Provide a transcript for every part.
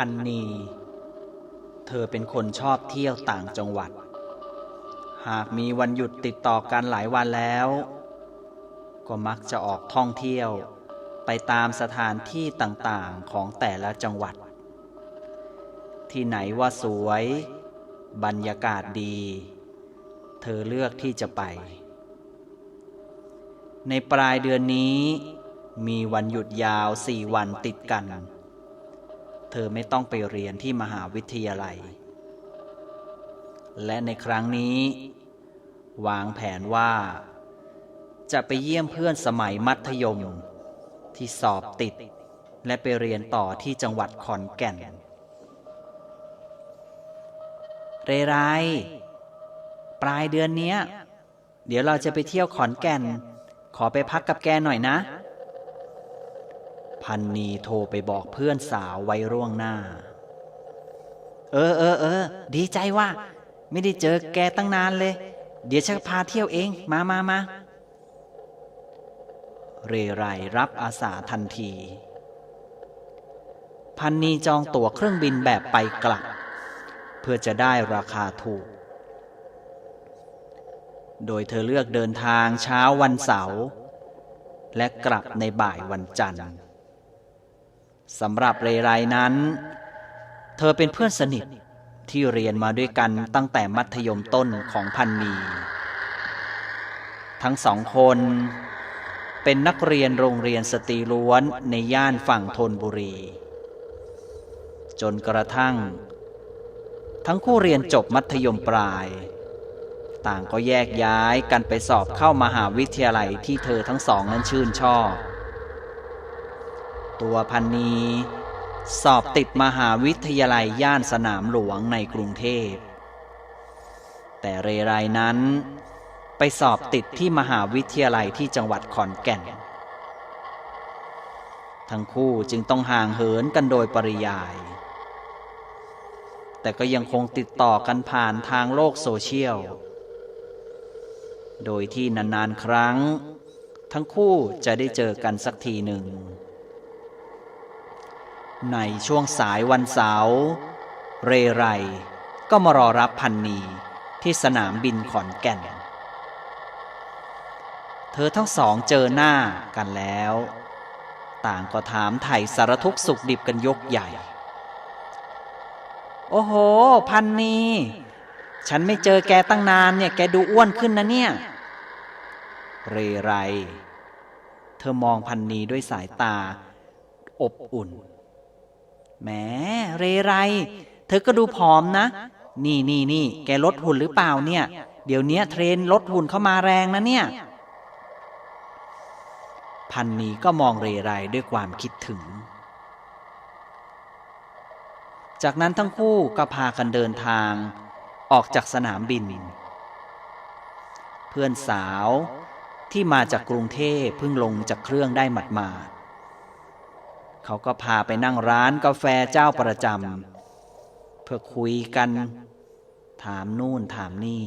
พันนี เธอเป็นคนชอบเที่ยวต่างจังหวัด หากมีวันหยุดติดต่อกันหลายวันแล้ว ก็มักจะออกท่องเที่ยวไปตามสถานที่ต่างๆของแต่ละจังหวัด ที่ไหนว่าสวย บรรยากาศดี เธอเลือกที่จะไป ในปลายเดือนนี้มีวันหยุดยาวสี่วันติดกัน เธอไม่ต้องไปเรียนที่มหาวิทยาลัย และในครั้งนี้ วางแผนว่า จะไปเยี่ยมเพื่อนสมัยมัธยม ที่สอบติด และไปเรียนต่อที่จังหวัดขอนแก่น เรไรปลายเดือนเนี้ยเดี๋ยวเราจะไปเที่ยวขอนแก่น ขอไปพักกับแกหน่อยนะ พันนีโทรไปบอกเพื่อนสาวไว้ร่วงหน้า เออเออเออดีใจว่า ไม่ได้เจอแกตั้งนานเลย เดี๋ยวฉันพาเที่ยวเองมามามาเรไรรับอาสาทันที พันนีจองตั๋วเครื่องบินแบบไปกลับ เพื่อจะได้ราคาถูก โดยเธอเลือกเดินทางเช้าวันเสาร์และกลับในบ่ายวันจันทร์ สำหรับเรไรนั้น เธอเป็นเพื่อนสนิทที่เรียนมาด้วยกันตั้งแต่มัธยมต้นของพันนีทั้งสองคนเป็นนักเรียนโรงเรียนสตรีล้วนในย่านฝั่งธนบุรี จนกระทั่ง ทั้งคู่เรียนจบมัธยมปลาย ต่างก็แยกย้ายกันไปสอบเข้ามหาวิทยาลัยที่เธอทั้งสองนั้นชื่นชอบ ตัวพันนี สอบติดมหาวิทยาลัยย่านสนามหลวงในกรุงเทพ แต่เรไรนั้นไปสอบติดที่มหาวิทยาลัยที่จังหวัดขอนแก่น ทั้งคู่จึงต้องห่างเหินกันโดยปริยาย แต่ก็ยังคงติดต่อกันผ่านทางโลกโซเชียล โดยที่นานๆครั้ง ทั้งคู่จะได้เจอกันสักทีหนึ่ง ในช่วงสายวันเสาร์เรไรก็มารอรับพันนีที่สนามบินขอนแก่น เธอทั้งสองเจอหน้ากันแล้ว ต่างก็ถามไถ่สารทุกสุขดิบกันยกใหญ่ โอ้โห พันนีฉันไม่เจอแกตั้งนานเนี่ย แกดูอ้วนขึ้นนะเนี่ย เรไร เธอมองพันนีด้วยสายตา อบอุ่น แหมเรไร เธอก็ดูผอมนะ นี่นี่นี่แกลดหุ่นหรือเปล่าเนี่ย เดี๋ยวนี้เทรนลดหุ่นเข้ามาแรงนะเนี่ย พันนีก็มองเรไรด้วยความคิดถึง จากนั้นทั้งคู่ก็พากันเดินทาง ออกจากสนามบิน เพื่อนสาวที่มาจากกรุงเทพเพิ่งลงจากเครื่องได้หมาด เขาก็พาไปนั่งร้านกาแฟเจ้าประจำเพื่อคุยกัน ถามนู่นถามนี่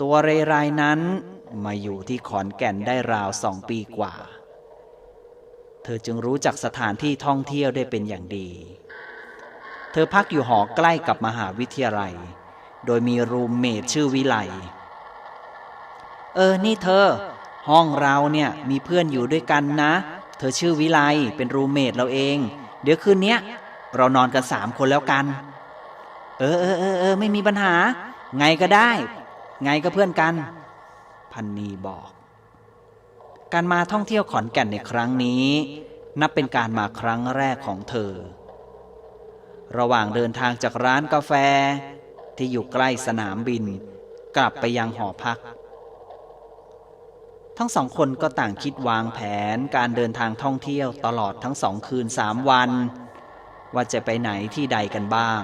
ตัวเรไรนั้นมาอยู่ที่ขอนแก่นได้ราวสองปีกว่า เธอจึงรู้จักสถานที่ท่องเที่ยวได้เป็นอย่างดี เธอพักอยู่หอใกล้กับมหาวิทยาลัย โดยมีรูมเมทชื่อวิไลเออ นี่เธอ ห้องเราเนี่ยมีเพื่อนอยู่ด้วยกันนะ ธอชื่อวิไลเป็นรูเมทเราเอง เดี๋ยวคืนเนี้ย เรานอนกันสามคนแล้วกัน เออเออเออเออไม่มีปัญหา ไงก็ได้ ไงก็เพื่อนกัน พันนีบอก การมาท่องเที่ยวขอนแก่นในครั้งนี้ นับเป็นการมาครั้งแรกของเธอ ระหว่างเดินทางจากร้านกาแฟที่อยู่ใกล้สนามบิน กลับไปยังหอพัก ทั้งสองคนก็ต่างคิดวางแผนการเดินทางท่องเที่ยวตลอดทั้งสองคืนสามวัน ว่าจะไปไหนที่ใดกันบ้าง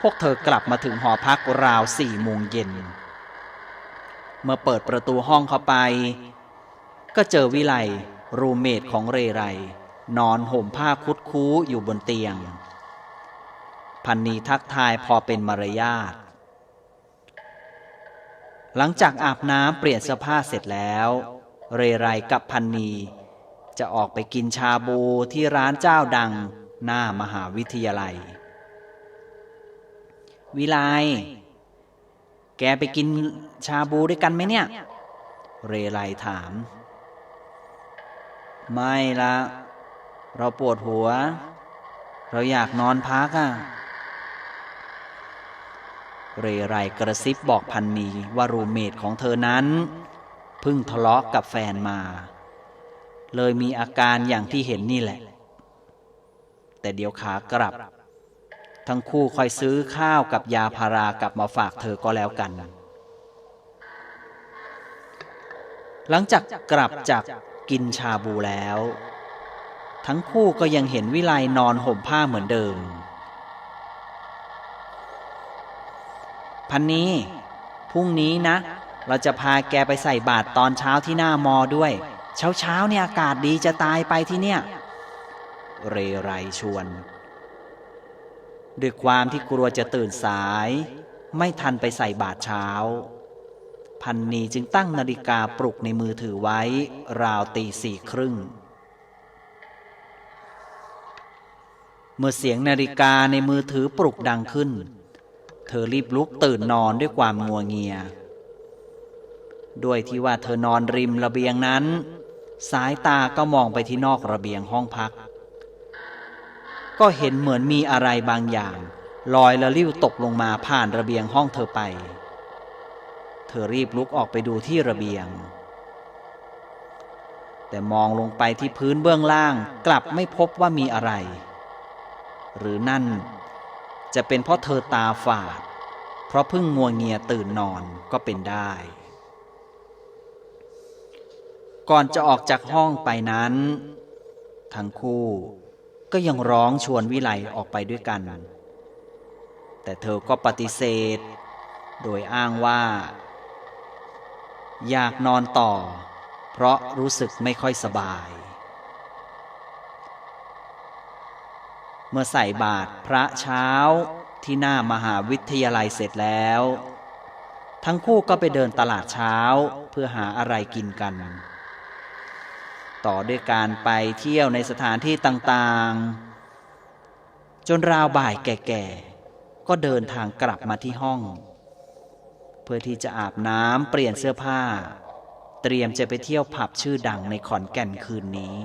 พวกเธอกลับมาถึงหอพักราวสี่โมงเย็น เมื่อเปิดประตูห้องเข้าไป ก็เจอวิไลรูเมทของเรไร นอนห่มผ้าคุดคู้อยู่บนเตียง พันนีทักทายพอเป็นมารยาท หลังจากอาบน้ำเปลี่ยนเสื้อผ้าเสร็จแล้ว เรไรกับพันนี จะออกไปกินชาบูที่ร้านเจ้าดังหน้ามหาวิทยาลัย วิไลแกไปกินชาบูด้วยกันไหมเนี่ย เรไลถาม ไม่ละ เราปวดหัว เราอยากนอนพักอะ เรไรกระซิบบอกพันนีว่ารูเมทของเธอนั้นเพิ่งทะเลาะกับแฟนมา เลยมีอาการอย่างที่เห็นนี่แหละ แต่เดี๋ยวขากลับ ทั้งคู่คอยซื้อข้าวกับยาพารากลับมาฝากเธอก็แล้วกัน หลังจากกลับจากกินชาบูแล้ว ทั้งคู่ก็ยังเห็นวิไลนอนห่มผ้าเหมือนเดิม พันนี้พรุ่งนี้นะ เราจะพาแกไปใส่บาตรตอนเช้าที่หน้ามอด้วย เช้าเช้าเนี่ยอากาศดีจะตายไปที่เนี่ย เรไรชวนด้วยความที่กลัวจะตื่นสาย ไม่ทันไปใส่บาตรเช้า พันนีจึงตั้งนาฬิกาปลุกในมือถือไว้ ราวตีสี่ครึ่ง เมื่อเสียงนาฬิกาในมือถือปลุกดังขึ้น เธอรีบลุกตื่นนอนด้วยความงัวเงีย ด้วยที่ว่าเธอนอนริมระเบียงนั้น สายตาก็มองไปที่นอกระเบียงห้องพัก ก็เห็นเหมือนมีอะไรบางอย่าง ลอยละลิ้วตกลงมาผ่านระเบียงห้องเธอไป เธอรีบลุกออกไปดูที่ระเบียง แต่มองลงไปที่พื้นเบื้องล่างกลับไม่พบว่ามีอะไร หรือนั่น จะเป็นเพราะเธอตาฝาด เพราะเพิ่งงัวเงียตื่นนอนก็เป็นได้ ก่อนจะออกจากห้องไปนั้น ทั้งคู่ก็ยังร้องชวนวิไลออกไปด้วยกัน แต่เธอก็ปฏิเสธ โดยอ้างว่า อยากนอนต่อ เพราะรู้สึกไม่ค่อยสบาย เมื่อใส่บาตรพระเช้าที่หน้ามหาวิทยาลัยเสร็จแล้ว ทั้งคู่ก็ไปเดินตลาดเช้าเพื่อหาอะไรกินกัน ต่อด้วยการไปเที่ยวในสถานที่ต่างๆ จนราวบ่ายแก่ๆ ก็เดินทางกลับมาที่ห้อง เพื่อที่จะอาบน้ำเปลี่ยนเสื้อผ้า เตรียมจะไปเที่ยวผับชื่อดังในขอนแก่นคืนนี้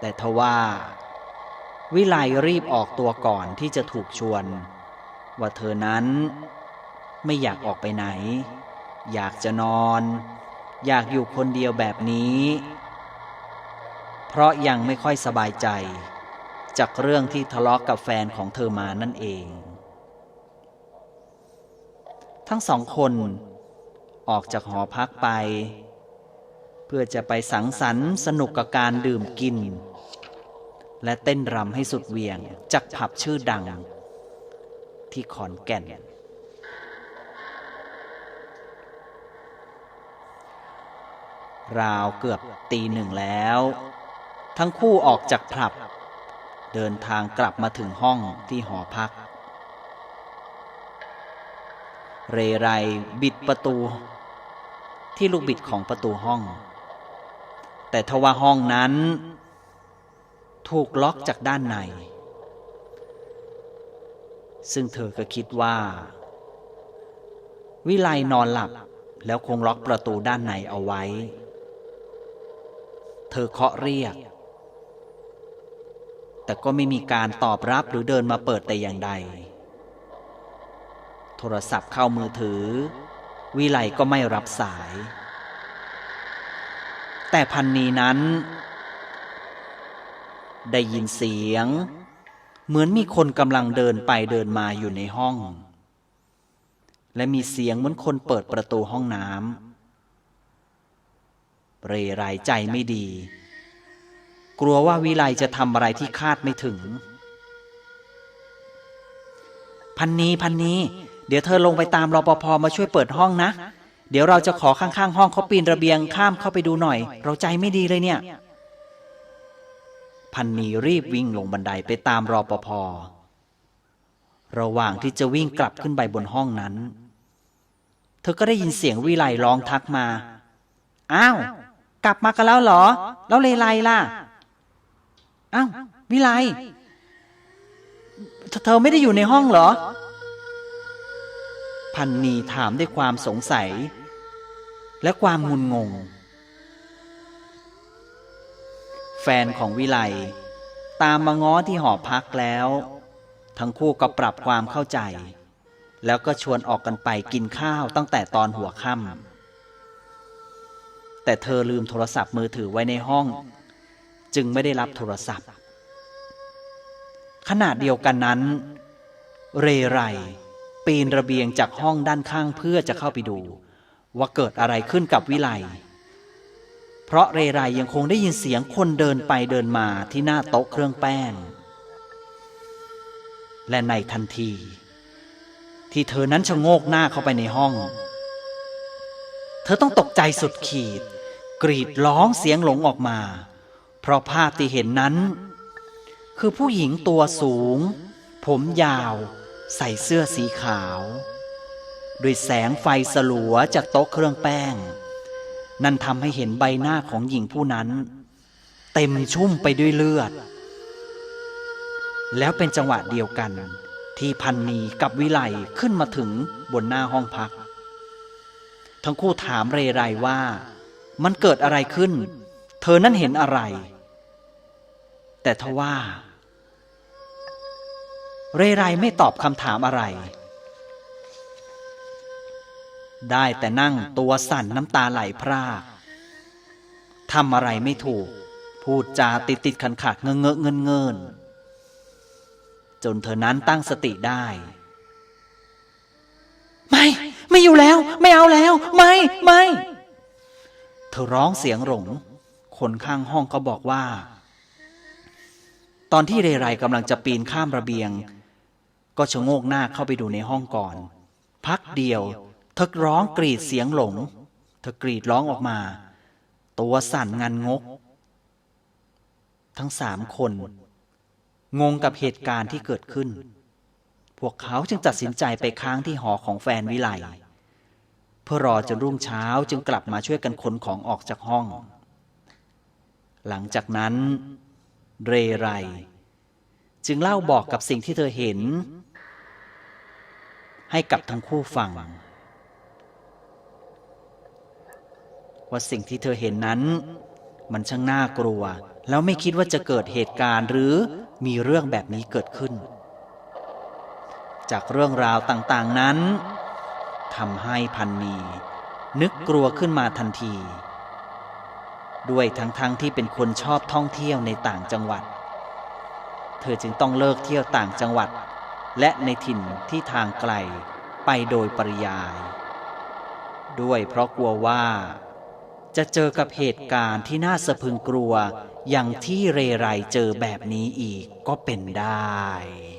แต่ทว่า วิไลรีบออกตัวก่อนที่จะถูกชวน ว่าเธอนั้นไม่อยากออกไปไหน อยากจะนอน อยากอยู่คนเดียวแบบนี้ เพราะยังไม่ค่อยสบายใจ จากเรื่องที่ทะเลาะกกับแฟนของเธอมานั่นเอง ทั้งสองคนออกจากหอพักไป เพื่อจะไปสังสรรค์สนุกกับการดื่มกิน และเต้นรำให้สุดเวียงจากผับชื่อดัง ที่ขอนแก่น ราวเกือบตีหนึ่งแล้ว ทั้งคู่ออกจากผับ เดินทางกลับมาถึงห้องที่หอพัก เรไรบิดประตู ที่ลูกบิดของประตูห้อง แต่ทว่าห้องนั้น ถูกล็อกจากด้านใน ซึ่งเธอก็คิดว่า วิไลนอนหลับแล้วคงล็อกประตูด้านในเอาไว้ เธอเคาะเรียก แต่ก็ไม่มีการตอบรับหรือเดินมาเปิดแต่อย่างใด โทรศัพท์เข้ามือถือ วิไลก็ไม่รับสาย แต่พันนีนั้น ได้ยินเสียง เหมือนมีคนกำลังเดินไปเดินมาอยู่ในห้อง และมีเสียงเหมือนคนเปิดประตูห้องน้ำเรไรใจไม่ดี กลัวว่าวิไลจะทำอะไรที่คาดไม่ถึง พันนีพันนีเดี๋ยวเธอลงไปตามรปภมาช่วยเปิดห้องนะ เดี๋ยวเราจะขอข้างๆห้องเขาปีนระเบียงข้ามเข้าไปดูหน่อย เราใจไม่ดีเลยเนี่ย พันนีรีบวิ่งลงบันไดไปตามรอปภระหว่างที่จะวิ่งกลับขึ้นไปบนห้องนั้น เธอก็ได้ยินเสียงวิไลร้องทักมา อ้าว กลับมากันแล้วเหรอ แล้วเลไลล่ะ อ้าว วิไล เธอไม่ได้อยู่ในห้องเหรอ พันนีถามด้วยความสงสัย และความงุนงง แฟนของวิไลตามมาง้อที่หอพักแล้ว ทั้งคู่ก็ปรับความเข้าใจ แล้วก็ชวนออกกันไปกินข้าวตั้งแต่ตอนหัวค่ำแต่เธอลืมโทรศัพท์มือถือไว้ในห้อง จึงไม่ได้รับโทรศัพท์ ขณะเดียวกันนั้น เรไรปีนระเบียงจากห้องด้านข้างเพื่อจะเข้าไปดู ว่าเกิดอะไรขึ้นกับวิไล ราะเรไรยังคงได้ยินเสียงคนเดินไปเดินมาที่หน้าโต๊ะเครื่องแป้ง และในทันที ที่เธอนั้นชะโงกหน้าเข้าไปในห้อง เธอต้องตกใจสุดขีด กรีดร้องเสียงหลงออกมา เพราะภาพที่เห็นนั้น คือผู้หญิงตัวสูง ผมยาว ใส่เสื้อสีขาว ด้วยแสงไฟสลัวจากโต๊ะเครื่องแป้ง นั่นทำให้เห็นใบหน้าของหญิงผู้นั้น เต็มชุ่มไปด้วยเลือด แล้วเป็นจังหวะเดียวกัน ที่พันนีกับวิไลขึ้นมาถึงบนหน้าห้องพัก ทั้งคู่ถามเรไรว่า มันเกิดอะไรขึ้น เธอนั้นเห็นอะไร แต่ทว่า เรไรไม่ตอบคำถามอะไร ได้แต่นั่งตัวสั่นน้ำตาไหลพรากทำอะไรไม่ถูก พูดจาติดติดขันขัดเงอเงอเงินเงินจนเธอนั้นตั้งสติได้ ไม่ ไม่อยู่แล้ว ไม่เอาแล้ว ไม่ไม่ เธอร้องเสียงหลงคนข้างห้องก็บอกว่า ตอนที่เรไรกำลังจะปีนข้ามระเบียง ก็ชะโงกหน้าเข้าไปดูในห้องก่อน พักเดียว เธอร้องกรีดเสียงหลง เธอกรีดร้องออกมา ตัวสั่นงันงก ทั้งสามคน งงกับเหตุการณ์ที่เกิดขึ้น พวกเขาจึงตัดสินใจไปค้างที่หอของแฟนวิไลเพื่อรอจนรุ่งเช้าจึงกลับมาช่วยกันขนของออกจากห้อง หลังจากนั้น เรไร จึงเล่าบอกกับสิ่งที่เธอเห็น ให้กับทั้งคู่ฟัง ว่าสิ่งที่เธอเห็นนั้น มันช่างน่ากลัว แล้วไม่คิดว่าจะเกิดเหตุการณ์หรือมีเรื่องแบบนี้เกิดขึ้น จากเรื่องราวต่างๆนั้นทำให้พันนีนึกกลัวขึ้นมาทันที ด้วยทั้งๆทที่เป็นคนชอบท่องเที่ยวในต่างจังหวัด เธอจึงต้องเลิกเที่ยวต่างจังหวัด และในถิ่นที่ทางไกลไปโดยปริยาย ด้วยเพราะกลัวว่า จะเจอกับเหตุการณ์ที่น่าสะพึงกลัว อย่างที่เรไรเจอแบบนี้อีกก็เป็นได้